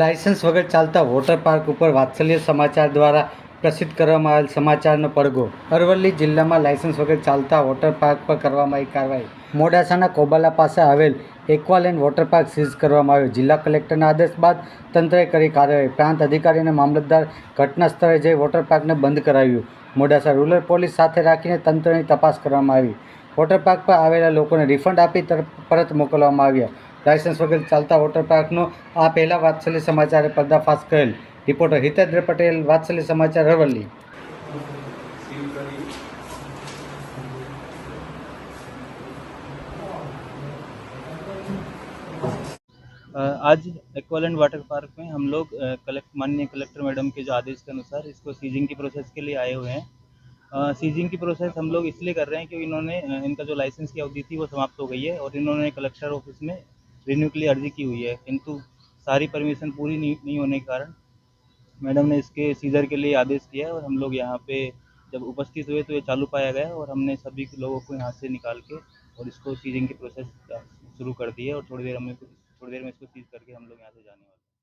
Licence વગર ચાલતા water park ઉપર વાત્સલ્ય સમાચાર દ્વારા પ્રસિદ્ધ કરવામાં આવેલ સમાચારનો પડઘો. અરવલ્લી જિલ્લામાં લાયસન્સ વગર ચાલતા વોટર પાર્ક પર કરવામાં આવી કાર્યવાહી. મોડાસાના કોબાલા પાસે આવેલ એક્વાલેન્ડ વોટર પાર્ક સીઝ કરવામાં આવ્યો. જિલ્લા કલેક્ટરના આદેશ બાદ તંત્રએ કરી કાર્યવાહી. પ્રાંત અધિકારી અને મામલતદાર ઘટના સ્થળે જઈ વોટર પાર્કને બંધ કરાવ્યું. મોડાસા રૂરલ પોલીસ સાથે રાખીને તંત્રની તપાસ કરવામાં આવી. વોટર પાર્ક પર આવેલા લોકોને રિફંડ આપી પરત મોકલવામાં આવ્યા. લાયસન્સ વગર ચાલતા વોટર પાર્કનો આ પહેલા વાત્સલ્ય સમાચારે પર્દાફાશ કરેલ રિપોર્ટર હિતેન્દ્ર પટેલ વાત્સલ્ય સમાચાર અરવલ્લી अ, आज एक्वालैंड वाटर पार्क में हम लोग अ, कलेक्ट माननीय कलेक्टर मैडम के जो आदेश के अनुसार इसको सीजिंग की प्रोसेस के लिए आए हुए हैं अ, सीजिंग की प्रोसेस हम लोग इसलिए कर रहे हैं क्योंकि इन्होंने अ, इनका जो लाइसेंस की अवधि थी वो समाप्त हो गई है और इन्होंने कलेक्टर ऑफिस में रिन्यू के लिए अर्जी की हुई है, किंतु सारी परमिशन पूरी नहीं नहीं होने के कारण मैडम ने इसके, सीजर के लिए आदेश दिया है और हम लोग यहाँ पे जब उपस्थित हुए तो ये चालू पाया गया और हमने सभी लोगों को यहाँ से निकाल के और इसको सीजिंग की प्रोसेस शुरू कर दी है और थोड़ी देर हमें, थोड़ी देर में इसको सीज करके हम लोग यहाँ से जाने वाले